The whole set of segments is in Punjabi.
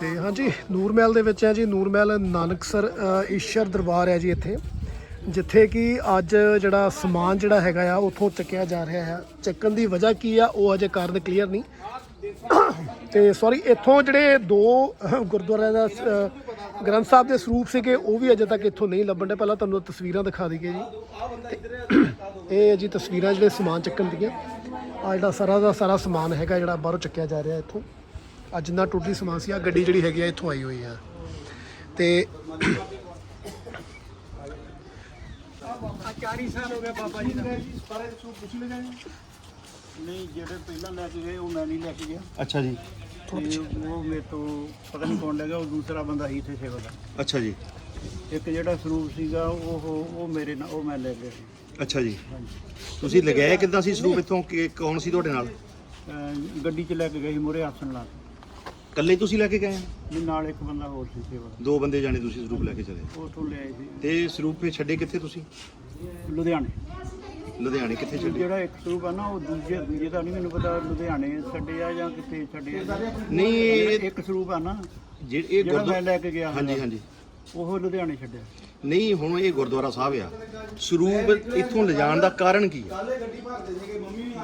ਤੇ ਹਾਂਜੀ ਨੂਰ ਮਹਿਲ ਦੇ ਵਿੱਚ ਹੈ ਜੀ ਨੂਰ ਮਹਿਲ ਨਾਨਕਸਰ ਅ, ਈਸ਼ਰ ਦਰਬਾਰ ਹੈ ਜੀ ਇੱਥੇ ਜਿੱਥੇ ਕਿ ਅੱਜ ਜਿਹੜਾ ਸਮਾਨ ਜਿਹੜਾ ਹੈਗਾ ਆ ਉੱਥੋਂ ਚੱਕਿਆ ਜਾ ਰਿਹਾ ਹੈ। ਚੱਕਣ ਦੀ ਵਜ੍ਹਾ ਕੀ ਆ ਉਹ ਅਜੇ ਕਾਰਨ ਕਲੀਅਰ ਨਹੀਂ। ਤੇ ਸੌਰੀ ਇੱਥੋਂ ਜਿਹੜੇ ਦੋ ਗੁਰਦੁਆਰਿਆਂ ਦਾ ਗ੍ਰੰਥ ਸਾਹਿਬ ਦੇ ਸਰੂਪ ਸੀਗੇ ਉਹ ਵੀ ਅਜੇ ਤੱਕ ਇੱਥੋਂ ਨਹੀਂ ਲੱਭਣ ਦੇ ਪਹਿਲਾਂ ਤੁਹਾਨੂੰ ਤਸਵੀਰਾਂ ਦਿਖਾ ਦਈਏ ਜੀ। ਤੇ ਇਹ ਜੀ ਤਸਵੀਰਾਂ ਜਿਹੜੇ ਸਮਾਨ ਚੱਕਣ ਦੀਆਂ ਆ ਜਿਹੜਾ ਸਾਰਾ ਦਾ ਸਾਰਾ ਸਮਾਨ ਹੈਗਾ ਜਿਹੜਾ ਬਾਹਰੋਂ ਚੱਕਿਆ ਜਾ ਰਿਹਾ ਇੱਥੋਂ। ਆ ਜਿੰਨਾ ਟੋਟਲੀ ਸਮਾਨ ਸੀ ਆ ਗੱਡੀ ਜਿਹੜੀ ਹੈਗੀ ਆ ਇੱਥੋਂ ਆਈ ਹੋਈ ਆ। ਤੇ 40 ਸਾਲ ਹੋ ਗਏ ਬਾਬਾ ਜੀ ਦਾ ਨਹੀਂ ਜਿਹੜੇ ਪਹਿਲਾਂ ਲੈ ਕੇ ਗਏ ਉਹ ਮੈਂ ਨਹੀਂ ਲੈ ਕੇ ਗਿਆ। ਅੱਛਾ ਜੀ। ਤੇ ਉਹ ਮੇਰੇ ਤੋਂ ਪਤਾ ਨਹੀਂ ਕੌਣ ਲੈ ਗਿਆ ਉਹ ਦੂਸਰਾ ਬੰਦਾ ਹੀ ਇੱਥੇ ਸੇਵਾ ਦਾ ਅੱਛਾ ਜੀ। ਇੱਕ ਜਿਹੜਾ ਸਰੂਪ ਸੀਗਾ ਉਹ ਉਹ ਮੇਰੇ ਨਾਲ ਉਹ ਮੈਂ ਲੈ ਗਿਆ ਸੀ। ਅੱਛਾ ਜੀ। ਤੁਸੀਂ ਲਗਾਇਆ ਕਿੱਦਾਂ ਸੀ ਸਰੂਪ ਇੱਥੋਂ? ਕਿ ਕੌਣ ਸੀ ਤੁਹਾਡੇ ਨਾਲ? ਅਹ ਗੱਡੀ 'ਚ ਲੈ ਕੇ ਗਏ ਸੀ ਮੁਰੇ ਆਸਣ ਲਾ ਕੇ। ਇਕੱਲੇ ਤੁਸੀਂ ਲੈ ਕੇ ਗਏ ਵੀ ਨਾਲ ਇੱਕ ਬੰਦਾ ਹੋਰ ਸੀ ਸੇਵਾ ਦਾ ਬੰਦੇ ਜਾਣੇ ਤੁਸੀਂ ਸਰੂਪ ਲੈ ਕੇ ਚਲੇ? ਉਹ ਤੋਂ ਲੈ ਆਏ ਸੀ। ਤੇ ਸਰੂਪ ਫੇ ਛੱਡੇ ਕਿੱਥੇ ਤੁਸੀਂ? ਲੁਧਿਆਣੇ। ਲੁਧਿਆਣੇ ਕਿੱਥੇ ਛੱਡੇ? ਜਿਹੜਾ ਇੱਕ ਸਰੂਪ ਆ ਨਾ ਉਹ ਦੂਜੇ ਦੂਜੇ ਦਾ ਨਹੀਂ ਮੈਨੂੰ ਪਤਾ ਲੁਧਿਆਣੇ ਛੱਡੇ ਆ ਜਾਂ ਕਿਤੇ ਛੱਡੇ ਆ ਨਹੀਂ ਜਿਹੜਾ ਇਹ ਇੱਕ ਸਰੂਪ ਆ ਨਾ ਜਿਹੜੇ ਇਹ ਜਿਹੜਾ ਮੈਂ ਗੁਰਦੁਆਰਾ ਲੈ ਕੇ ਗਿਆ ਹਾਂਜੀ ਹਾਂਜੀ। ਉਹ ਲੁਧਿਆਣੇ ਛੱਡਿਆ। ਨਹੀਂ ਹੁਣ ਇਹ ਗੁਰਦੁਆਰਾ ਸਾਹਿਬ ਆ। ਸਰੂਪ ਇੱਥੋਂ ਲਿਜਾਣ ਦਾ ਕਾਰਨ ਕੀ ਆ?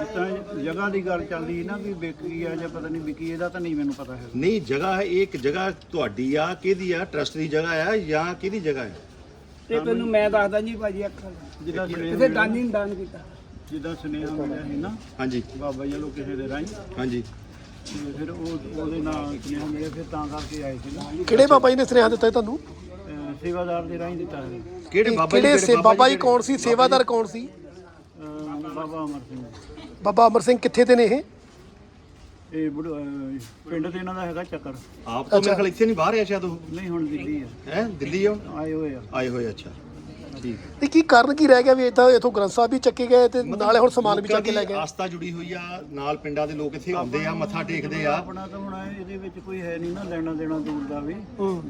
ਤਰ੍ਹਾਂ ਜਗ੍ਹਾ ਦੀ ਗੱਲ ਚੱਲਦੀ ਨਾ ਵੀ ਵਿਕੀ ਆ ਜਾਂ ਪਤਾ ਨਹੀਂ ਵਿਕੀ ਇਹਦਾ ਤਾਂ ਨਹੀਂ ਮੈਨੂੰ ਪਤਾ ਹੈ ਨਹੀਂ ਜਗ੍ਹਾ ਹੈ ਇਹ ਇੱਕ ਜਗ੍ਹਾ ਤੁਹਾਡੀ ਆ ਕਿਹਦੀ ਆ? ਟਰਸਟ ਦੀ ਜਗ੍ਹਾ ਆ ਜਾਂ ਕਿਹਦੀ ਜਗ੍ਹਾ ਹੈ ਤੇ ਤੈਨੂੰ ਮੈਂ ਦੱਸਦਾ ਜੀ ਭਾਜੀ ਅੱਖਾਂ ਜਿੱਦਾਂ ਸੁਨੇਹਾ ਕਿਸੇ ਦਾਨੀ ਨੂੰ ਦਾਨ ਕੀਤਾ। ਜਿੱਦਾਂ ਸੁਨੇਹਾ ਮਿਲਿਆ ਸੀ ਨਾ ਹਾਂਜੀ। ਬਾਬਾ ਜੀ ਵੱਲੋਂ ਕਿਸੇ ਦੇ ਰਾਹੀਂ। ਹਾਂਜੀ। ਤੇ ਫਿਰ ਉਹ ਉਹਦੇ ਨਾਲ ਸੁਨੇਹਾ ਮਿਲਿਆ ਫਿਰ ਤਾਂ ਕਰਕੇ ਆਏ ਸੀ ਨਾ। ਕਿਹੜੇ ਬਾਬਾ ਜੀ ਨੇ ਸੁਨੇਹਾ ਦਿੱਤਾ ਸੀ ਤੁਹਾਨੂੰ? ਸੇਵਾਦਾਰ ਦੇ ਰਾਹੀਂ ਦਿੱਤਾ ਹੈ। ਕਿਹੜੇ ਬਾਬਾ ਜੀ ਕਿਹੜੇ ਸੇ ਬਾਬਾ ਜੀ ਕਿਹੜੇ? ਕੌਣ ਸੀ? ਸੇਵਾਦਾਰ ਕੌਣ ਸੀ? ਬਾਬਾ ਅਮਰ ਸਿੰਘ। ਬਾਬਾ ਅਮਰ ਸਿੰਘ ਕਿੱਥੇ ਦੇ ਨੇ ਇਹ? ਇਹ ਅਹ ਪਿੰਡ ਤੇ ਇਹਨਾਂ ਦਾ ਹੈਗਾ ਚੱਕਰ। ਆਪ ਤੋਂ ਮੇਰੇ ਖਿਆਲ ਇੱਥੇ ਨਹੀਂ ਬਾਹਰ ਆ ਸ਼ਾਇਦ ਉਹ? ਨਹੀਂ ਹੁਣ ਦਿੱਲੀ ਹੈ। ਹੈ? ਦਿੱਲੀ ਆ ਆਏ ਹੋਏ ਆ। ਆਏ ਹੋਏ ਅੱਛਾ। ਤੇ ਕੀ ਕਾਰਨ ਕੀ ਰਹਿ ਗਿਆ ਵੀ ਇਦਾਂ ਇਥੋਂ ਗ੍ਰੰਥ ਸਾਹਿਬ ਵੀ ਚੱਕੇ ਗਏ ਤੇ ਨਾਲੇ ਹੁਣ ਸਮਾਨ ਵੀ ਚੱਕ ਕੇ ਲੈ ਗਏ? ਆਸਥਾ ਜੁੜੀ ਹੋਈ ਆ ਨਾਲ ਪਿੰਡਾਂ ਦੇ ਲੋਕ ਇੱਥੇ ਆਉਂਦੇ ਆ ਮੱਥਾ ਟੇਕਦੇ ਆ। ਆਪਣਾ ਤਾਂ ਹੁਣ ਇਹਦੇ ਵਿੱਚ ਕੋਈ ਹੈ ਨਹੀਂ ਨਾ ਲੈਣਾ ਦੇਣਾ ਦੂਰ ਦਾ ਵੀ।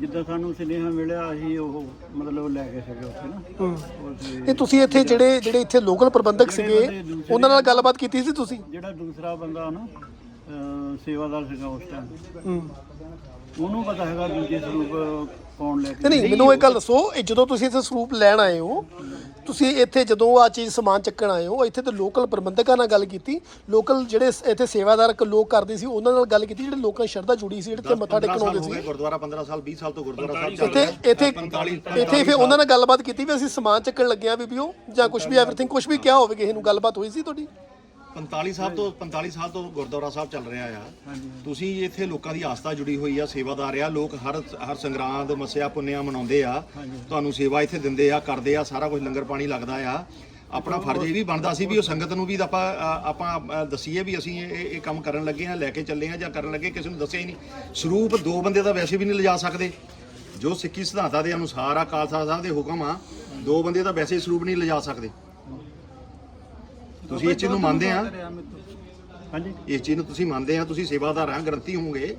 ਜਿੱਦਾਂ ਸਾਨੂੰ ਸੁਨੇਹਾ ਮਿਲਿਆ ਅਸੀਂ ਉਹ ਮਤਲਬ ਲੈ ਕੇ ਸਕੇ ਉੱਥੇ ਨਾ। ਇਹ ਤੁਸੀਂ ਇੱਥੇ ਜਿਹੜੇ ਜਿਹੜੇ ਇੱਥੇ ਲੋਕਲ ਪ੍ਰਬੰਧਕ ਸੀਗੇ ਉਹਨਾਂ ਨਾਲ ਗੱਲਬਾਤ ਕੀਤੀ ਸੀ ਤੁਸੀਂ? ਜਿਹੜਾ ਦੂਸਰਾ ਬੰਦਾ ਨਾ ਸੇਵਾਦਾਰ ਸੀਗਾ ਉਸ ਟਾਈਮ ਉਹਨੂੰ ਪਤਾ ਹੈਗਾ ਦੂਜੇ ਸਰੂਪ ਕੌਣ ਲੈ ਕੇ ਨਹੀਂ ਮੈਨੂੰ ਇਹ ਗੱਲ ਦੱਸੋ ਇਹ ਜਦੋਂ ਤੁਸੀਂ ਇੱਥੇ ਸਰੂਪ ਲੈਣ ਆਏ ਹੋ ਤੁਸੀਂ ਇੱਥੇ ਜਦੋਂ ਆ ਚੀਜ਼ ਸਮਾਨ ਚੱਕਣ ਆਏ ਹੋ ਇੱਥੇ ਤੇ ਲੋਕਲ ਪ੍ਰਬੰਧਕਾਂ ਨਾਲ ਗੱਲ ਕੀਤੀ ਲੋਕਲ ਜਿਹੜੇ ਇੱਥੇ ਸੇਵਾਦਾਰ ਲੋਕ ਕਰਦੇ ਸੀ ਉਹਨਾਂ ਨਾਲ ਗੱਲ ਕੀਤੀ ਜਿਹੜੇ ਲੋਕਾਂ ਸ਼ਰਧਾ ਜੁੜੀ ਸੀ ਜਿਹੜੇ ਤੇ ਮੱਥਾ 15 ਟੇਕਣ ਆਉਂਦੇ ਸੀ। ਗੁਰਦੁਆਰਾ 15 ਸਾਲ 20 ਸਾਲ ਤੋਂ ਗੁਰਦੁਆਰਾ ਸਾਹਿਬ ਚੱਲ ਇੱਥੇ ਰਿਹਾ। ਇੱਥੇ 45 ਇੱਥੇ ਫਿਰ ਉਹਨਾਂ ਨਾਲ ਗੱਲਬਾਤ ਕੀਤੀ ਵੀ ਅਸੀਂ ਸਮਾਨ ਚੱਕਣ ਲੱਗੇ ਆ ਬੀਬੀਓ ਜਾਂ ਕੁਝ ਵੀ ਐਵਰੀਥਿੰਗ ਕੁਝ ਵੀ ਕਿਹਾ ਹੋਵੇ ਕਿਸੇ ਨੂੰ ਗੱਲਬਾਤ ਹੋਈ ਸੀ ਤੁਹਾਡੀ? 45 ਸਾਲ ਤੋਂ 45 ਸਾਲ ਤੋਂ ਗੁਰਦੁਆਰਾ ਸਾਹਿਬ ਚੱਲ ਰਿਹਾ ਆ। ਤੁਸੀਂ ਇੱਥੇ ਲੋਕਾਂ ਦੀ ਆਸਥਾ ਜੁੜੀ ਹੋਈ ਆ ਸੇਵਾਦਾਰ ਆ ਲੋਕ ਹਰ ਹਰ ਸੰਗਰਾਂਦ ਮੱਸਿਆ ਪੁੰਨਿਆ ਮਨਾਉਂਦੇ ਆ। ਤੁਹਾਨੂੰ ਸੇਵਾ ਇੱਥੇ ਦਿੰਦੇ ਆ ਕਰਦੇ ਆ ਸਾਰਾ ਕੁਝ ਲੰਗਰ ਪਾਣੀ ਲੱਗਦਾ ਆ। ਆਪਣਾ ਫਰਜ਼ ਇਹ ਵੀ ਬਣਦਾ ਸੀ ਵੀ ਉਹ ਸੰਗਤ ਨੂੰ ਵੀ ਆਪਾਂ ਆਪਾਂ ਦਸੀਏ ਵੀ ਅਸੀਂ ਇਹ ਇਹ ਕੰਮ ਕਰਨ ਲੱਗੇ ਆ ਲੈ ਕੇ ਚੱਲੇ ਆ ਜਾਂ ਕਰਨ ਲੱਗੇ ਕਿਸੇ ਨੂੰ ਦੱਸਿਆ ਹੀ ਨਹੀਂ। ਸਰੂਪ ਦੋ ਬੰਦੇ ਤਾਂ ਵੈਸੇ ਵੀ ਨਹੀਂ ਲਿਜਾ ਸਕਦੇ। ਜੋ ਸਿੱਖੀ ਸਿਧਾਂਤਾਂ ਦੇ ਅਨੁਸਾਰ ਆ ਖਾਲਸਾ ਸਾਹਿਬ ਦੇ ਹੁਕਮ ਆ ਦੋ ਬੰਦੇ ਤਾਂ ਵੈਸੇ ਸਰੂਪ ਨਹੀਂ ਲਿਜਾ ਸਕਦੇ। ਤੁਸੀਂ ਇਸ ਚੀਜ਼ ਨੂੰ ਮੰਨਦੇ ਆ? ਹਾਂਜੀ। ਇਸ ਚੀਜ਼ ਨੂੰ ਤੁਸੀਂ ਮੰਨਦੇ ਆ ਤੁਸੀਂ ਸੇਵਾਦਾਰ ਆ ਗ੍ਰੰਥੀ ਹੋਵੋਗੇ।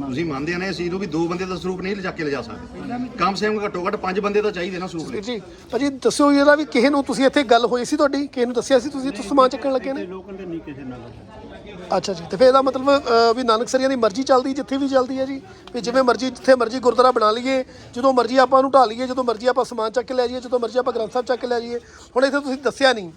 ਤੁਸੀਂ ਮੰਨਦੇ ਆ ਨਾ ਇਸ ਚੀਜ਼ ਨੂੰ ਵੀ ਦੋ ਬੰਦੇ ਦਾ ਸਰੂਪ ਨਹੀਂ ਲਿਜਾ ਕੇ ਲਿਜਾ ਸਕਦੇ। ਕਮ ਸੇ ਕਮ ਘੱਟੋ ਘੱਟ ਪੰਜ ਬੰਦੇ ਤਾਂ ਚਾਹੀਦੇ ਨਾ ਸਰੂਪ ਲਈ। ਜੀ ਭਾਜੀ ਦੱਸਿਓ ਇਹਦਾ ਵੀ ਕਿਸੇ ਨੂੰ ਤੁਸੀਂ ਇੱਥੇ ਗੱਲ ਹੋਈ ਸੀ ਤੁਹਾਡੀ? ਕਿਸੇ ਨੂੰ ਦੱਸਿਆ ਸੀ ਤੁਸੀਂ? ਇੱਥੋਂ ਸਮਾਨ ਚੱਕਣ ਲੱਗੇ ਨੇ? ਲੋਕਾਂ ਦੇ ਨਹੀਂ ਕਿਸੇ ਨਾਲ ਅੱਛਾ ਜੀ ਤੇ ਫਿਰ ਇਹਦਾ ਮਤਲਬ ਵੀ ਨਾਨਕ ਸਰੀਆਂ ਦੀ ਮਰਜ਼ੀ ਚੱਲਦੀ ਜਿੱਥੇ ਵੀ ਚੱਲਦੀ ਹੈ ਜੀ। ਵੀ ਜਿਵੇਂ ਮਰਜ਼ੀ ਜਿੱਥੇ ਮਰਜ਼ੀ ਗੁਰਦੁਆਰਾ ਬਣਾ ਲਈਏ ਜਦੋਂ ਮਰਜ਼ੀ ਆਪਾਂ ਨੂੰ ਢਾ ਲਈਏ ਜਦੋਂ ਮਰਜ਼ੀ ਆਪਾਂ ਸਮਾਨ ਚੱਕ ਕੇ ਲੈ ਜਾਈਏ ਜਦੋਂ ਮਰਜ਼ੀ ਆਪਾਂ ਗ੍ਰੰਥ ਸਾਹਿਬ ਚੱਕ ਕੇ ਲੈ ਜਾਈਏ। ਹੁਣ ਇੱਥੇ ਤੁਸੀਂ ਦੱਸਿਆ ਨਹੀਂ।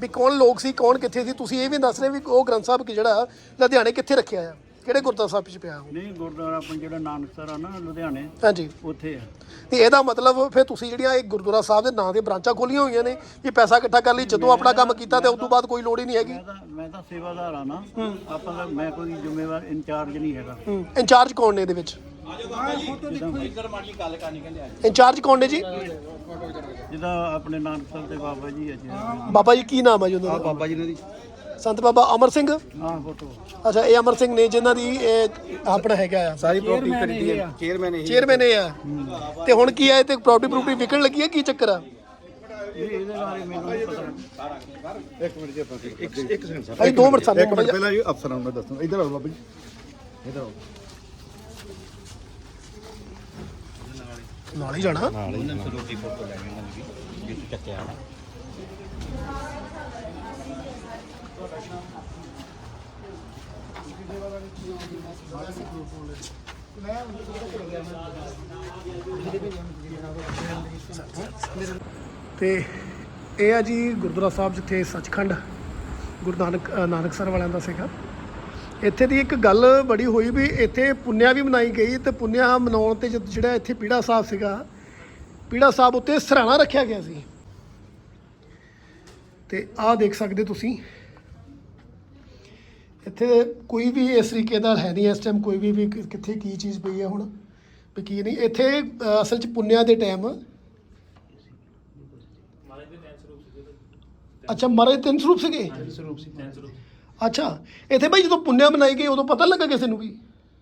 ਵੀ ਕੌਣ ਲੋਕ ਸੀ ਕੌਣ ਕਿੱਥੇ ਸੀ ਤੁਸੀਂ ਇਹ ਵੀ ਦੱਸ ਰਹੇ ਵੀ ਉਹ ਗ੍ਰੰਥ ਸਾਹਿਬ ਕਿ ਜਿਹੜਾ ਲੁਧਿਆਣੇ ਕਿੱਥੇ ਰੱਖਿਆ ਆ? ਕਿਹੜੇ ਗੁਰਦੁਆਰਾ ਸਾਹਿਬ ਵਿੱਚ ਪਿਆ ਉਹ? ਨਹੀਂ ਗੁਰਦੁਆਰਾ ਆਪਣਾ ਜਿਹੜਾ ਨਾਨਕਸਰ ਆ ਨਾ ਲੁਧਿਆਣੇ ਹਾਂਜੀ। ਉੱਥੇ ਆ। ਤੇ ਇਹਦਾ ਮਤਲਬ ਫਿਰ ਤੁਸੀਂ ਜਿਹੜੀਆਂ ਇਹ ਗੁਰਦੁਆਰਾ ਸਾਹਿਬ ਦੇ ਨਾਂ ਦੇ ਬ੍ਰਾਂਚਾਂ ਖੋਲੀਆਂ ਹੋਈਆਂ ਨੇ ਵੀ ਪੈਸਾ ਇਕੱਠਾ ਕਰ ਲਈ ਜਦੋਂ ਆਪਣਾ ਕੰਮ ਕੀਤਾ ਤੇ ਉਸ ਤੋਂ ਬਾਅਦ ਕੋਈ ਲੋੜ ਹੀ ਨਹੀਂ ਹੈਗੀ। ਮੈਂ ਤਾਂ ਮੈਂ ਤਾਂ ਸੇਵਾਦਾਰ ਆ ਨਾ। ਆਪਾਂ ਦਾ ਮੈਂ ਕੋਈ ਜ਼ਿੰਮੇਵਾਰ ਇੰਚਾਰਜ ਨਹੀਂ ਹੈਗਾ। ਇੰਚਾਰਜ ਕੌਣ ਨੇ ਇਹਦੇ ਵਿੱਚ? ਇੰਚਾਰਜ ਕੌਣ ਨੇ ਜੀ? ਜਿਹਦਾ ਆਪਣੇ ਨਾਨਕਸਰ ਦੇ ਬਾਬਾ ਜੀ ਆ ਜੀ। ਬਾਬਾ ਜੀ ਕੀ ਨਾਮ ਹੈ ਜੀ ਉਹਨਾਂ ਦਾ? ਬਾਬਾ ਜੀ ਨੇ ਦੀ ਸੰਤ ਬਾਬਾ ਅਮਰ ਸਿੰਘ? ਆਹ ਫੋਟੋ। ਅੱਛਾ ਇਹ ਅਮਰ ਸਿੰਘ ਨੇ ਜਿਨ੍ਹਾਂ ਦੀ ਇਹ ਆਪਣਾ ਹੈਗਾ ਆ। ਸਾਰੀ ਪ੍ਰਾਪਰਟੀ ਖਰੀਦੀ ਹੈ। ਚੇਅਰਮੈਨ ਇਹ ਚੇਅਰਮੈਨ ਇਹ ਆ। ਤੇ ਹੁਣ ਕੀ ਆ ਇਹ ਤੇ ਪ੍ਰਾਪਰਟੀ ਪ੍ਰਾਪਰਟੀ ਵਿਕਣ ਲੱਗੀ ਹੈ ਕੀ ਚੱਕਰ ਆ? ਇਹ ਇਹਦੇ ਬਾਰੇ ਮੈਨੂੰ ਪਤਾ। ਇੱਕ ਮਿੰਟ ਜੀ ਆਪਾਂ ਇੱਕ ਇੱਕ ਸੈਕਿੰਡ ਸਰ। ਭਾਈ 2 ਮਿੰਟ ਸਾਨੂੰ ਪਹਿਲਾਂ ਅਫਸਰਾਂ ਨੂੰ ਦੱਸਣਾ ਇੱਧਰ ਆਓ ਬਾਬਾ ਜੀ। ਇੱਧਰ ਆਓ। ਨਾਲ ਹੀ ਜਾਣਾ। ਤੇ ਇਹ ਆ ਜੀ ਗੁਰਦੁਆਰਾ ਸਾਹਿਬ ਜਿੱਥੇ ਸੱਚਖੰਡ ਗੁਰੂ ਨਾਨਕ ਅ, ਨਾਨਕਸਰ ਵਾਲਿਆਂ ਦਾ ਸੀਗਾ। ਇੱਥੇ ਦੀ ਇੱਕ ਗੱਲ ਬੜੀ ਹੋਈ ਵੀ ਇੱਥੇ ਪੁੰਨਿਆ ਵੀ ਮਨਾਈ ਗਈ ਤੇ ਪੁੰਨਿਆ ਮਨਾਉਣ ਤੇ ਜਿਹੜਾ ਇੱਥੇ ਪੀੜਾ ਸਾਹਿਬ ਸੀਗਾ ਪੀੜਾ ਸਾਹਿਬ ਉੱਤੇ ਸਰਾਣਾ ਰੱਖਿਆ ਗਿਆ ਸੀ। ਤੇ ਆਹ ਦੇਖ ਸਕਦੇ ਤੁਸੀਂ। ਇੱਥੇ ਕੋਈ ਵੀ ਇਸ ਤਰੀਕੇ ਦਾ ਹੈ ਨਹੀਂ ਇਸ ਟਾਈਮ ਕੋਈ ਵੀ ਕਿੱਥੇ ਕੀ ਚੀਜ਼ ਪਈ ਹੈ ਹੁਣ ਵੀ ਕੀ ਨਹੀਂ। ਇੱਥੇ ਅਸਲ 'ਚ ਪੁੰਨਿਆ ਦੇ ਟਾਈਮ ਅੱਛਾ ਮਹਾਰਾਜ ਤਿੰਨ ਸਰੂਪ ਸੀਗੇ? ਅੱਛਾ ਇੱਥੇ ਭਾਈ ਜਦੋਂ ਪੁੰਨਿਆ ਬਣਾਈ ਗਈ ਉਦੋਂ ਪਤਾ ਲੱਗਾ ਕਿਸੇ ਨੂੰ ਵੀ?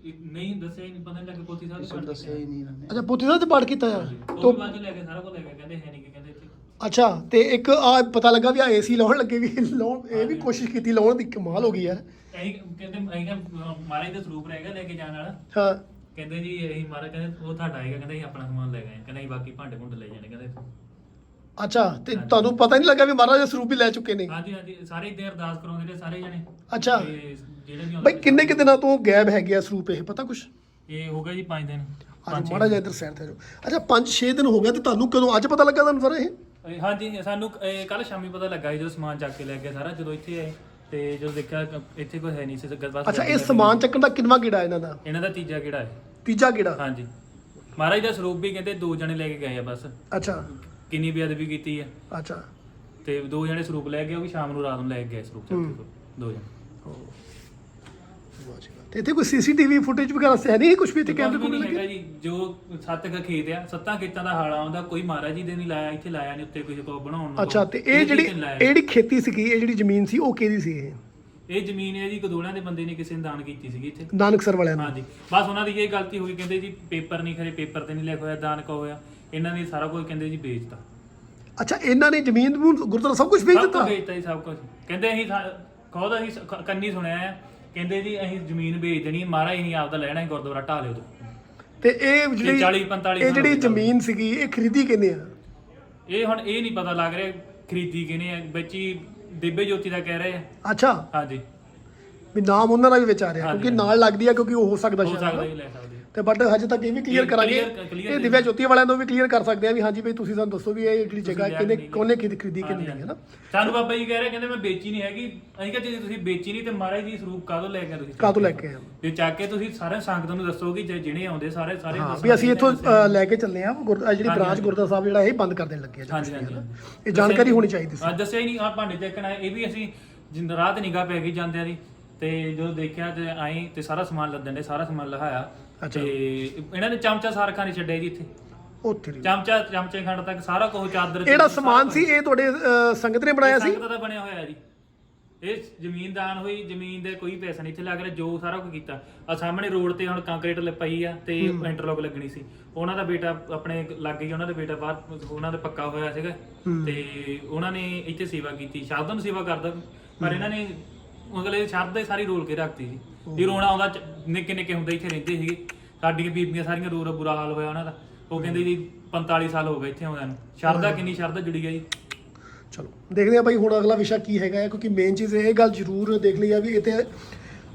ਨਹੀਂ ਦੱਸਿਆ ਹੀ ਨਹੀਂ ਪਤਾ ਨਹੀਂ ਲੱਗਾ ਪੋਥੀ ਸਾਹਿਬ ਦੱਸਿਆ ਹੀ ਨਹੀਂ ਅੱਛਾ ਪੁੱਤੀ ਦਾ ਤੇ ਪਾਠ ਕੀਤਾ ਆ ਤੋ ਵੀ ਬਾਅਦ ਚੋਂ ਲੈ ਕੇ ਸਾਰਾ ਕੁਝ ਲੈ ਕੇ ਕਹਿੰਦੇ ਹੈ ਨਹੀਂ ਕਿ ਕਹਿੰਦੇ ਇੱਥੇ। ਅੱਛਾ ਤੇ ਇੱਕ ਆ ਪਤਾ ਲੱਗਾ ਵੀ ਆ ਏਸੀ ਲਾਉਣ ਲੱਗੇ ਵੀ ਲਾਉਣ ਇਹ ਵੀ ਕੋਸ਼ਿਸ਼ ਕੀਤੀ ਲਾਉਣ ਦੀ ਕਮਾਲ ਹੋ ਗਈ ਯਾਰ ਅਸੀਂ ਕਹਿੰਦੇ ਅਸੀਂ ਕਿਹਾ, ਅਹ ਮਹਾਰਾਜ ਦਾ ਸਰੂਪ ਰਹੇਗਾ ਲੈ ਕੇ ਜਾਣ ਵਾਲਾ। ਹਾਂ। ਕਹਿੰਦੇ ਜੀ ਅਸੀਂ ਮਹਾਰਾਜ ਕਹਿੰਦੇ ਉਹ ਤੁਹਾਡਾ ਆਏਗਾ ਕਹਿੰਦੇ ਅਸੀਂ ਆਪਣਾ ਸਮਾਨ ਲੈ ਗਏ ਕਹਿੰਦੇ ਅਸੀਂ ਬਾਕੀ ਭਾਂਡੇ ਭੁੰਡੇ ਲੈ ਜਾਣੇ ਕਹਿੰਦੇ ਅੱਛਾ ਤੇ ਤੁਹਾਨੂੰ ਪਤਾ ਨਹੀਂ ਲੱਗਾ ਵੀ ਮਹਾਰਾਜ ਦੇ ਸਰੂਪ ਵੀ ਲੈ ਚੁੱਕੇ ਨੇ। ਹਾਂਜੀ ਹਾਂਜੀ ਸਾਰੇ ਇੱਥੇ ਅਰਦਾਸ ਕਰਾਉਂਦੇ ਨੇ ਸਾਰੇ ਜਣੇ। ਅੱਛਾ। ਤੇ ਜਿਹੜੇ ਵੀ ਆਉਂਦੇ ਭਾਈ ਕਿੰਨੇ ਕਿ ਦਿਨਾਂ ਤੋਂ ਗਾਇਬ ਹੈਗੇ ਆ ਸਰੂਪ ਇਹ ਪਤਾ ਕੁਛ? ਇਹ ਹੋ ਗਿਆ ਜੀ 5 ਦਿਨ। ਅੱਜ ਮਾੜਾ ਜਿਹਾ ਇੱਧਰ ਸਾਈਡ ਤੇ ਜਾਓ ਅੱਛਾ 5-6 ਦਿਨ ਹੋ ਗਿਆ ਤੇ ਤੁਹਾਨੂੰ ਕਦੋਂ ਅੱਜ ਪਤਾ ਲੱਗਾ ਤੁਹਾਨੂੰ ਸਰ ਇਹ? ਇਹ ਹਾਂਜੀ ਸਾਨੂੰ ਕੱਲ ਸ਼ਾਮੀ ਪਤਾ ਲੱਗਾ ਜਦੋਂ ਸਮਾਨ ਚੱਕ ਕੇ ਲੈ ਗਏ ਸਾਰਾ ਜਦੋਂ ਇੱਥੇ ਆਏ। ਤੇ ਜਦੋਂ ਦੇਖਿਆ ਕ- ਇੱਥੇ ਕੋਈ ਹੈ ਨਹੀਂ ਸੀ ਬਸ ਅੱਛਾ ਇਹ ਸਮਾਨ ਚੱਕਣ ਦਾ ਕਿੰਨਵਾ ਗੇੜਾ ਇਹਨਾਂ ਦਾ? ਇਹਨਾਂ ਦਾ ਤੀਜਾ ਕਿਹੜਾ ਹੈ। ਤੀਜਾ ਗੇੜਾ? ਹਾਂਜੀ। ਮਹਾਰਾਜ ਦਾ ਸਰੂਪ ਵੀ ਕਹਿੰਦੇ ਦੋ ਜਣੇ ਲੈ ਕੇ ਗਏ ਆ ਬਸ। ਅੱਛਾ। ਕਿੰਨੀ ਬੇਅਦਬੀ ਕੀਤੀ ਹੈ। ਅੱਛਾ। ਤੇ ਦੋ ਜਣੇ ਸਰੂਪ ਲੈ ਗਏ ਉਹ ਵੀ ਸ਼ਾਮ ਨੂੰ ਰਾਤ ਨੂੰ ਲੈ ਕੇ ਗਏ ਸਰੂਪ ਚੱਕ। ਕੇ ਦੋ ਜਣੇ। ਤੇ ਇੱਥੇ ਕੋਈ ਸੀਸੀਟੀਵੀ ਫੁਟੇਜ ਵਗੈਰਾ ਹੈ ਨਹੀਂ ਕੁਝ ਵੀ ਇੱਥੇ ਕੈਮਰੇ ਕੋਈ ਕੋਲ ਨਹੀਂ ਹੈਗਾ ਲੱਗੇ ਜੀ। ਜੋ ਸੱਤ ਕ ਖੇਤ ਆ ਸੱਤਾਂ ਖੇਤਾਂ ਦਾ ਹਾਲ ਆਉਂਦਾ ਕੋਈ ਮਹਾਰਾਜ ਜੀ ਦੇ ਨਹੀਂ ਲਾਇਆ ਇੱਥੇ ਲਾਇਆ ਨਹੀਂ ਉੱਤੇ ਕਿਸੇ ਕੋ ਬਣਾਉਣ ਨੂੰ ਅੱਛਾ ਤੇ ਇਹ ਜਿਹੜੀ। ਇਹ ਜਿਹੜੀ ਖੇਤੀ ਸੀਗੀ ਇਹ ਜਿਹੜੀ ਜ਼ਮੀਨ ਸੀ ਉਹ ਕਿਹਦੀ ਸੀ ਇਹ? ਇਹ ਜ਼ਮੀਨ ਹੈ ਜੀ ਗਦੋੜਿਆਂ ਦੇ ਬੰਦੇ ਨੇ ਕਿਸੇ ਨੇ ਦਾਨ ਕੀਤੀ ਸੀਗੀ ਇੱਥੇ। ਨਾਨਕਸਰ ਵਾਲਿਆਂ ਨੇ। ਹਾਂਜੀ। ਬਸ ਉਹਨਾਂ ਦੀ ਇਹ ਗਲਤੀ ਹੋਈ ਕਹਿੰਦੇ ਜੀ ਪੇਪਰ ਨਹੀਂ ਖਰੇ ਪੇਪਰ ਤੇ ਨਹੀਂ ਲਿਖਿਆ ਹੋਇਆ ਦਾਨ ਕਾ ਹੋਇਆ। ਇਹਨਾਂ ਨੇ ਸਾਰਾ ਕੁਝ ਕਹਿੰਦੇ ਜੀ ਵੇਚਤਾ। ਅੱਛਾ ਇਹਨਾਂ ਨੇ ਜ਼ਮੀਨ ਨੂੰ ਗੁਰਦੁਆਰਾ ਸਭ ਕੁਝ ਵੇਚ ਸਭ ਦਿੱਤਾ? ਵੇਚਤਾ ਜੀ ਸਭ ਕੁਝ ਕਹਿੰਦੇ ਅਸੀਂ ਸਾ- ਖੁਦ ਅਸੀਂ ਸ- ਕ- ਕੰਨੀ ਸੁਣਿਆ ਆ। ਕਹਿੰਦੇ ਜੀ ਅਸੀਂ ਜ਼ਮੀਨ ਵੇਚ ਦੇਣੀ ਹੈ, ਮਹਾਰਾਜ ਅਸੀਂ ਆਪਦਾ ਲੈਣਾ ਹੈ ਗੁਰਦੁਆਰਾ ਢਾਹ ਲਿਓ ਤੇ ਇਹ ਜਿਹੜੀ 40 45 ਇਹ ਜਿਹੜੀ ਜ਼ਮੀਨ ਸੀਗੀ ਇਹ ਖਰੀਦੀ ਕਿੰਨੇ ਆ? ਇਹ ਹੁਣ ਇਹ ਨਹੀਂ ਪਤਾ ਲੱਗ ਰਿਹਾ ਖਰੀਦੀ ਕਿਨੇ ਆ। ਵਿੱਚ ਹੀ ਦਿव्य ਜੋਤੀ ਦਾ ਕਹਿ ਰਹੇ ਆ। ਅੱਛਾ। ਹਾਂਜੀ। ਵੀ ਨਾਮ ਉਹਨਾਂ ਦਾ ਵੀ ਵਿੱਚ ਆ ਰਿਹਾ ਹਾਂਜੀ, ਕਿਉਂਕਿ ਨਾਲ ਲੱਗਦੀ ਆ ਕਿਉਂਕਿ ਉਹ ਹੋ ਸਕਦਾ ਹੋ ਸਕਦਾ ਹੀ ਲੈ ਸਕਦੇ ਤੇ ਬਟ ਹਜੇ ਤੱਕ ਇਹ ਵੀ ਕਲੀਅਰ ਕਰਾਂਗੇ। clear- clear ਇਹ ਦਿਵਿਆ ਜੋਤੀ ਵਾਲਿਆਂ ਨੂੰ ਵੀ ਕਲੀਅਰ ਕਰ ਸਕਦੇ ਆ ਵੀ ਹਾਂਜੀ ਬਈ ਤੁਸੀਂ ਸਾਨੂੰ ਦੱਸੋ ਵੀ ਇਹ ਜਿਹੜੀ ਜਗ੍ਹਾ ਲਿਆ ਕਿੰਨੇ ਖਰੀਦੀ ਕਿੰਨੀ ਹਾਂਜੀ, ਹੈ ਨਾ ਸਾਨੂੰ ਬਾਬਾ ਜੀ ਕਹਿ ਰਹੇ ਕਹਿੰਦੇ ਮੈਂ ਵੇਚੀ ਨਹੀਂ ਹੈਗੀ। ਅਸੀਂ ਕਿਹਾ ਜੇ ਤੁਸੀਂ ਵੇਚੀ ਨਹੀਂ ਤੇ ਮਹਾਰਾਜ ਜੀ ਸਰੂਪ ਕਾਹਦੋਂ ਲੈ ਕੇ ਆਏ ਤੁਸੀਂ? ਕਾਹਤੋਂ ਲੈ ਕੇ ਆਏ ਹੋ? ਤੇ ਚੱਕ ਕੇ ਤੁਸੀਂ ਸਾਰੇ ਸੰਗਤ ਨੂੰ ਦੱਸੋਗੇ ਜੇ ਜਿਹੜੇ ਆਉਂਦੇ ਸਾਰੇ ਸਾਰੇ ਹਾਂ ਵੀ ਅਸੀਂ ਇੱਥੋਂ। ਅ, ਲੈ ਕੇ ਚੱਲੇ ਆ ਜਿਹੜੀ ਬ੍ਰਾਂਚ। ਗੁਰਦੁਆਰਾ ਸਾਹਿਬ ਜਿਹੜਾ ਇਹ ਬੰਦ ਕਰ ਦੇਣ ਲੱਗੇ ਆ ਜਾਂ ਹਾਂਜੀ ਹਾਂਜੀ। ਇਹ ਜਾਣਕਾਰੀ ਹੋਣੀ ਚਾਹੀਦੀ ਸੀ। ਹਾਂ ਦੱਸਿਆ ਹੀ ਨਹੀਂ ਆ ਭਾਂਡੇ ਚੱਕਣ ਇਹ ਵੀ ਅਸੀਂ ਜਿੰਦ ਰਾਤ ਨਿਗਾਹ ਪੈ ਗਈ ਜਾਂਦਿਆਂ ਦੀ। ਤੇ ਜਦੋਂ ਦੇਖਿਆ ਤੇ ਆਏ ਤੇ ਸਾਰਾ ਸਮਾਨ ਲੱਦਣ ਦੇ ਸਾਰਾ ਸਮਾਨ ਲਹਾਇਆ। ਅੱਛਾ। ਇਹਨਾਂ ਨੇ ਚਮਚਾ ਸਾਰਖਾ ਨਹੀਂ ਛੱਡਿਆ ਜੀ ਇੱਥੇ। ਉੱਥੇ। ਚਮਚਾ ਚਮਚੇ ਖੰਡ ਤੱਕ ਸਾਰਾ ਕੁਝ ਚਾਦਰ ਜਿਹੜਾ ਸਾਰਾ ਸਮਾਨ। ਸੀ ਇਹ ਤੁਹਾਡੇ ਸੰਗਤ ਨੇ ਬਣਾਇਆ ਸੀ? ਸੰਗਤ ਦਾ ਬਣਿਆ ਹੋਇਆ ਜੀ। ਇਹ ਜ਼ਮੀਨ ਦਾਨ ਹੋਈ ਜ਼ਮੀਨ ਦੇ ਕੋਈ ਪੈਸਾ ਨਹੀਂ ਇੱਥੇ ਲੱਗ ਰਿਹਾ ਜੋ ਸਾਰਾ ਕੁਝ ਕੀਤਾ। ਆ ਸਾਹਮਣੇ ਰੋਡ ਤੇ ਹੁਣ ਕੰਕਰੀਟ ਲ- ਪਈ ਆ ਤੇ ਇੰਟਰਲੌਕ ਲੱਗਣੀ ਸੀ। ਉਹਨਾਂ ਦਾ ਬੇਟਾ ਆਪਣੇ ਲੱਗ ਗਈ ਉਹਨਾਂ ਦਾ ਬੇਟਾ ਬਾਹਰ ਉਹਨਾਂ ਦਾ ਪੱਕਾ ਹੋਇਆ ਸੀਗਾ। ਤੇ ਉਹਨਾਂ ਨੇ ਇੱਥੇ ਸੇਵਾ ਕੀਤੀ। ਸ਼ਬਦਾਂ ਨੂੰ ਸੇਵਾ ਕਰਦਾ ਪਰ ਇਹਨਾਂ ਨੇ ਅਗਲੇ ਸ਼ਬਦ ਹੀ ਸਾਰੀ ਰੋਲ ਕੇ ਰੱਖਤੀ ਜੀ। ਇਹ ਰੋਣਾ ਆਉਂਦਾ ਚ- ਨਿੱਕੇ ਨਿੱਕੇ ਹੁੰਦੇ ਇੱਥੇ ਰਹਿੰਦੇ ਸੀਗੇ। ਸਾਡੀਆਂ ਬੀਬੀਆਂ ਸਾਰੀਆਂ ਰੋ ਰੋ ਬੁਰਾ ਹਾਲ ਹੋਇਆ ਉਹਨਾਂ ਦਾ। ਉਹ ਕਹਿੰਦੇ ਜੀ 45 ਸਾਲ ਹੋ ਗਏ ਇੱਥੇ ਆਉਂਦਿਆਂ ਨੂੰ। ਸ਼ਰਧਾ ਕਿੰਨੀ, ਸ਼ਰਧਾ ਜੁੜੀ ਗਈ ਜੀ। ਚਲੋ, ਦੇਖਦੇ ਆ ਭਾਈ ਹੁਣ ਅਗਲਾ ਵਿਸ਼ਾ ਕੀ ਹੈਗਾ ਹੈ, ਕਿਉਂਕਿ ਮੇਨ ਚੀਜ਼ ਇਹ ਗੱਲ ਜ਼ਰੂਰ ਦੇਖ ਲਈ ਆ ਵੀ ਇੱਥੇ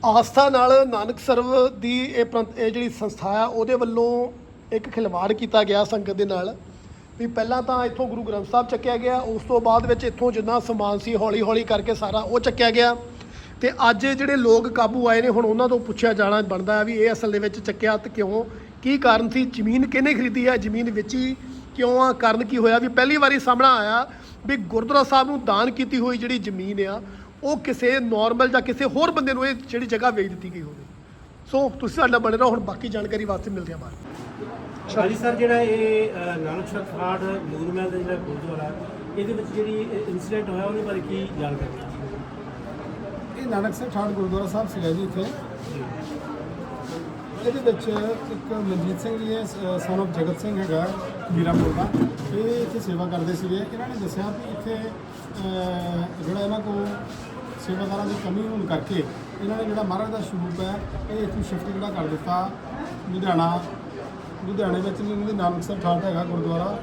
ਆਸਥਾ ਨਾਲ ਨਾਨਕ ਸਰਵ ਦੀ ਇਹ ਪ੍ਰੰਤ- ਇਹ ਜਿਹੜੀ ਸੰਸਥਾ ਆ, ਉਹਦੇ ਵੱਲੋਂ ਇੱਕ ਖਿਲਵਾੜ ਕੀਤਾ ਗਿਆ ਸੰਗਤ ਦੇ ਨਾਲ। ਵੀ ਪਹਿਲਾਂ ਤਾਂ ਇੱਥੋਂ ਗੁਰੂ ਗ੍ਰੰਥ ਸਾਹਿਬ ਚੱਕਿਆ ਗਿਆ, ਉਸ ਤੋਂ ਬਾਅਦ ਵਿੱਚ ਇੱਥੋਂ ਜਿੰਨਾ ਸਮਾਨ ਸੀ ਹੌਲੀ ਹੌਲੀ ਕਰਕੇ ਸਾਰਾ ਉਹ ਚੱਕਿਆ ਗਿਆ। ਤੇ ਅੱਜ ਜਿਹੜੇ ਲੋਕ ਕਾਬੂ ਆਏ ਨੇ ਹੁਣ ਉਹਨਾਂ ਤੋਂ ਪੁੱਛਿਆ ਜਾਣਾ ਬਣਦਾ ਹੈ ਵੀ ਇਹ ਅਸਲ ਦੇ ਵਿੱਚ ਚੱਕਿਆ ਤੇ ਕਿਉਂ? ਕੀ ਕਾਰਨ ਸੀ? ਜ਼ਮੀਨ ਕਿਹਨੇ ਖਰੀਦੀ ਹੈ ਜ਼ਮੀਨ ਵੇਚੀ ਕਿਉਂ ਆ? ਕਾਰਨ ਕੀ ਹੋਇਆ? ਵੀ ਪਹਿਲੀ ਵਾਰੀ ਸਾਹਮਣਾ ਆਇਆ ਵੀ ਗੁਰਦੁਆਰਾ ਸਾਹਿਬ ਨੂੰ ਦਾਨ ਕੀਤੀ ਹੋਈ ਜਿਹੜੀ ਜ਼ਮੀਨ ਆ ਉਹ ਕਿਸੇ ਨਾਰਮਲ ਜਾਂ ਕਿਸੇ ਹੋਰ ਬੰਦੇ ਨੂੰ ਇਹ ਜਿਹੜੀ ਜਗ੍ਹਾ ਵੇਚ ਦਿੱਤੀ ਗਈ ਹੋਵੇ। ਸੋ ਤੁਸੀਂ ਸਾਡਾ ਬਣੇ ਰਹੋ ਹੁਣ ਬਾਕੀ ਜਾਣਕਾਰੀ ਵਾਸਤੇ ਮਿਲਦੇ ਹਾਂ ਬਾਅਦ ਹਾਂਜੀ ਸਰ ਜਿਹੜਾ ਇਹ ਅ, ਨਾਨਕਸਰ ਫਾੜ ਨੂਰਮਹਿਲ ਦਾ ਜਿਹੜਾ ਗੁਰਦੁਆਰਾ ਇਹਦੇ ਵਿੱਚ ਜਿਹੜੀ ਇਨਸੀਡੈਂਟ ਹੋਇਆ ਉਹਦੇ ਬਾਰੇ ਕੀ ਜਾਣਕਾਰੀ ਹੈ ਇਹ ਨਾਨਕਸਰ ਠਾਠ ਗੁਰਦੁਆਰਾ ਸਾਹਿਬ ਸੀਗਾ ਜੀ ਇੱਥੇ। ਇਹਦੇ ਵਿੱਚ ਇੱਕ ਮਨਜੀਤ ਸਿੰਘ ਜੀ ਹੈ ਸਨ of ਜਗਤ ਸਿੰਘ ਹੈਗਾ ਵੀਰਾਪੁਰ ਦਾ। ਇਹ ਇੱਥੇ ਸੇਵਾ ਕਰਦੇ ਸੀਗੇ। ਇਹਨਾਂ ਨੇ ਦੱਸਿਆ ਵੀ ਇੱਥੇ ਅਹ, ਜਿਹੜਾ ਇਹਨਾਂ ਕੋਲ ਸੇਵਾਦਾਰਾਂ ਦੀ ਕਮੀ ਹੋਣ ਕਰਕੇ ਇਹਨਾਂ ਨੇ ਜਿਹੜਾ ਮਹਾਰਾਜ ਦਾ ਸਰੂਪ ਹੈ ਇਹ ਇੱਥੇ ਸ਼ਿਫਟ ਜਿਹੜਾ ਕਰ ਦਿੱਤਾ। ਲੁਧਿਆਣਾ ਲੁਧਿਆਣੇ ਵਿੱਚ ਇਹਨਾਂ ਦੇ ਨਾਨਕ ਸਾਹਿਬ ਠਾਠ ਹੈਗਾ ਗੁਰਦੁਆਰਾ।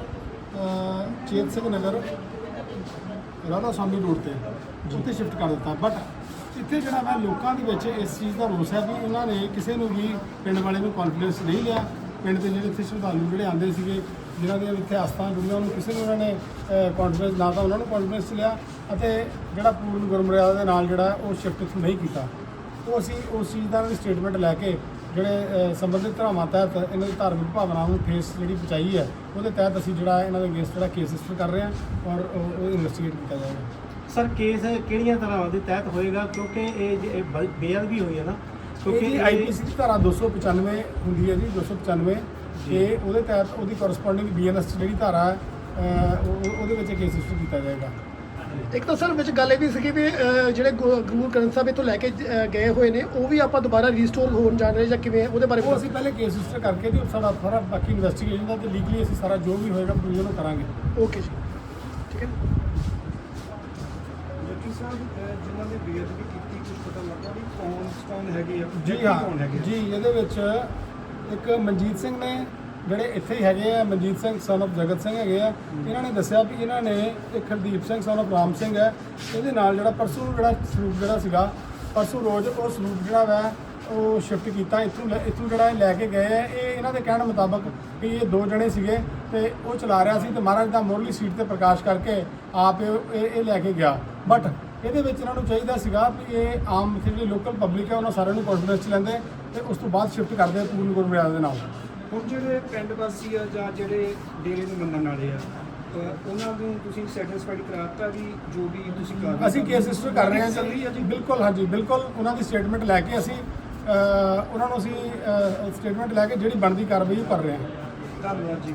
ਅਹ, ਚੇਤ ਸਿੰਘ ਨਗਰ ਰਾਧਾ ਸਵਾਮੀ ਰੋਡ ਤੇ। ਉੱਥੇ ਸ਼ਿਫਟ ਕਰ ਦਿੱਤਾ। ਬਟ ਇੱਥੇ ਜਿਹੜਾ ਮੈਂ ਲੋਕਾਂ ਦੇ ਵਿੱਚ ਇਸ ਚੀਜ਼ ਦਾ ਰੋਸ ਹੈ ਵੀ ਉਹਨਾਂ ਨੇ ਕਿਸੇ ਨੂੰ ਵੀ ਪਿੰਡ ਵਾਲੇ ਨੂੰ ਕੌਨਫੀਡੈਂਸ ਨਹੀਂ ਲਿਆ। ਪਿੰਡ ਦੇ ਜਿਹੜੇ ਇੱਥੇ ਸ਼ਰਧਾਲੂ ਜਿਹੜੇ ਆਉਂਦੇ ਸੀਗੇ, ਜਿਨ੍ਹਾਂ ਦੀਆਂ ਇੱਥੇ ਆਸਥਾਂ ਜੁੜੀਆਂ, ਉਹਨੂੰ ਕਿਸੇ ਨੂੰ ਉਹਨਾਂ ਨੇ ਕੌਨਫੀਡੈਂਸ ਨਾ ਤਾਂ ਉਹਨਾਂ ਨੂੰ ਕੌਨਫੀਡੈਂਸ ਲਿਆ ਅਤੇ ਜਿਹੜਾ ਪੂਰਨ ਗੁਰਮਰਿਆਦਾ ਦੇ ਨਾਲ ਜਿਹੜਾ ਉਹ ਸ਼ਿਫਟ ਨਹੀਂ ਕੀਤਾ। ਉਹ ਅਸੀਂ ਉਸ ਚੀਜ਼ ਦਾ ਸਟੇਟਮੈਂਟ ਲੈ ਕੇ ਜਿਹੜੇ ਸੰਬੰਧਿਤ ਧਰਾਵਾਂ ਤਹਿਤ ਇਹਨਾਂ ਦੀ ਧਾਰਮਿਕ ਭਾਵਨਾਵਾਂ ਨੂੰ ਠੇਸ ਜਿਹੜੀ ਪਹੁੰਚਾਈ ਹੈ, ਉਹਦੇ ਤਹਿਤ ਅਸੀਂ ਜਿਹੜਾ ਇਹਨਾਂ ਦੇ ਅਗੇਂਸਟ ਜਿਹੜਾ ਕੇਸ ਰਜਿਸਟਰ ਕਰ ਰਹੇ ਹਾਂ ਔਰ ਉਹ ਇਨਵੈਸਟੀਗੇਟ ਕੀਤਾ ਜਾਏਗਾ। ਸਰ ਕੇਸ ਕਿਹੜੀਆਂ ਤਰ੍ਹਾਂ ਦੇ ਤਹਿਤ ਹੋਏਗਾ? ਕਿਉਂਕਿ ਇਹ ਬੇਅਦਬੀ ਹੋਈ ਹੈ ਨਾ। ਕਿਉਂਕਿ ਇਹ- ਆਈਪੀਸੀ ਦੀ ਧਾਰਾ 295 ਹੁੰਦੀ ਹੈ ਜੀ 295 ਤੇ ਉਹਦੇ ਤਹਿਤ ਉਹਦੀ ਕੋਰਸਪੋਂਡਿੰਗ ਬੀਐਨਐਸ ਜਿਹੜੀ ਧਾਰਾ ਉਹਦੇ ਵਿੱਚ ਕੇਸ ਰਜਿਸਟਰ ਕੀਤਾ ਜਾਏਗਾ। ਇੱਕ ਤਾਂ ਸਰ ਵਿੱਚ ਗੱਲ ਇਹ ਵੀ ਸੀਗੀ ਵੀ ਜਿਹੜੇ ਗੁ- ਗੁਰੂ ਗ੍ਰੰਥ ਸਾਹਿਬ ਇੱਥੋਂ ਲੈ ਕੇ ਗਏ ਹੋਏ ਨੇ ਉਹ ਵੀ ਆਪਾਂ ਦੁਬਾਰਾ ਰੀਸਟੋਰ ਹੋਣ ਜਾ ਰਹੇ ਜਾਂ ਕਿਵੇਂ? ਉਹਦੇ ਬਾਰੇ ਉਹ ਅਸੀਂ ਪਹਿਲੇ ਕੇਸ ਰਜਿਸਟਰ ਕਰਕੇ ਜੀ ਸਾਡਾ ਸਾਰਾ ਬਾਕੀ ਇਨਵੈਸਟੀਗੇਸ਼ਨ ਦਾ ਤੇ ਲੀਗਲੀ ਅਸੀਂ ਸਾਰਾ ਜੋ ਵੀ ਹੋਏਗਾ ਪ੍ਰੋਸੀਜਰ ਉਹ ਕਰਾਂਗੇ। ਓਕੇ ਜੀ। ਠੀਕ ਹੈ। ਜਿਨ੍ਹਾਂ ਨੇ ਬੇਅਦਬੀ ਕੀਤੀ ਕੁਝ ਪਤਾ ਲੱਗਾ ਵੀ ਕੌਣ ਕੌਣ ਹੈਗੇ ਆ ਜੀ ਹਾਂ ਕੌਣ ਹੈਗੇ ਆ? ਜੀ ਇਹਦੇ ਵਿੱਚ ਇੱਕ ਮਨਜੀਤ ਸਿੰਘ ਨੇ ਜਿਹੜੇ ਇੱਥੇ ਹੀ ਹੈਗੇ ਆ ਮਨਜੀਤ ਸਿੰਘ ਸਨ of ਜਗਤ ਸਿੰਘ ਹੈਗੇ ਆ ਇਹਨਾਂ ਨੇ ਦੱਸਿਆ ਵੀ ਇਹਨਾਂ ਨੇ ਇੱਕ ਹਰਦੀਪ ਸਿੰਘ ਸਨ of ਰਾਮ ਸਿੰਘ ਹੈ ਇਹਦੇ ਨਾਲ ਜਿਹੜਾ ਪਰਸੋਂ ਨੂੰ ਜਿਹੜਾ ਸਰੂਪ ਜਿਹੜਾ ਸੀਗਾ ਪਰਸੋਂ ਰੋਜ਼ ਉਹ ਸਰੂਪ ਜਿਹੜਾ ਵਾ ਉਹ ਸ਼ਿਫਟ ਕੀਤਾ ਇੱਥੋਂ ਲੈ- ਇੱਥੋਂ ਜਿਹੜਾ ਇਹ ਲੈ ਕੇ ਗਏ ਆ ਇਹ ਇਹਨਾਂ ਦੇ ਕਹਿਣ ਮੁਤਾਬਕ ਵੀ ਇਹ ਦੋ ਜਣੇ ਸੀਗੇ ਤੇ ਉਹ ਚਲਾ ਰਿਹਾ ਸੀ ਤੇ ਮਹਾਰਾਜ ਦਾ ਮੁਰਲੀ ਸੀਟ ਤੇ ਪ੍ਰਕਾਸ਼ ਕਰਕੇ ਆਪ ਇਹ ਲੈ ਕੇ ਗਿਆ ਬਟ ਇਹਦੇ ਵਿੱਚ ਇਹਨਾਂ ਨੂੰ ਚਾਹੀਦਾ ਸੀਗਾ ਵੀ ਇਹ ਆਮ ਜਿਹੜੀ ਲੋਕਲ ਪਬਲਿਕ ਹੈ ਉਹਨਾਂ ਸਾਰਿਆਂ ਨੂੰ ਕੌਨਫੀਡੈਂਸ 'ਚ ਲੈਂਦੇ ਤੇ ਉਸ ਤੋਂ ਬਾਅਦ ਸ਼ਿਫਟ ਕਰਦੇ ਪੂਰਨ ਗੁਰਮਰਿਆਦਾ ਦੇ ਨਾਲ। ਹੁਣ ਜਿਹੜੇ ਪਿੰਡ ਵਾਸੀ ਆ ਜਾਂ ਜਿਹੜੇ ਡੇਰੇ ਨੂੰ ਮੰਨਣ ਵਾਲੇ ਆ ਉਹਨਾਂ ਨੂੰ ਤੁਸੀਂ ਸੈਟੀਸਫਾਈਡ ਕਰਾਤਾ ਵੀ ਜੋ ਵੀ ਤੁਸੀਂ ਕਰ ਅਸੀਂ ਕੇਸ ਰਜਿਸਟਰ ਕਰ ਰਹੇ ਹਾਂ ਆ ਜੀ? ਬਿਲਕੁਲ ਹਾਂਜੀ ਬਿਲਕੁਲ। ਉਹਨਾਂ ਦੀ ਸਟੇਟਮੈਂਟ ਲੈ ਕੇ ਅਸੀਂ ਉਹਨਾਂ ਨੂੰ ਅਸੀਂ ਸਟੇਟਮੈਂਟ ਲੈ ਕੇ ਜਿਹੜੀ ਬਣਦੀ ਕਾਰਵਾਈ ਉਹ ਕਰ ਰਹੇ ਹਾਂ। ਧੰਨਵਾਦ ਜੀ।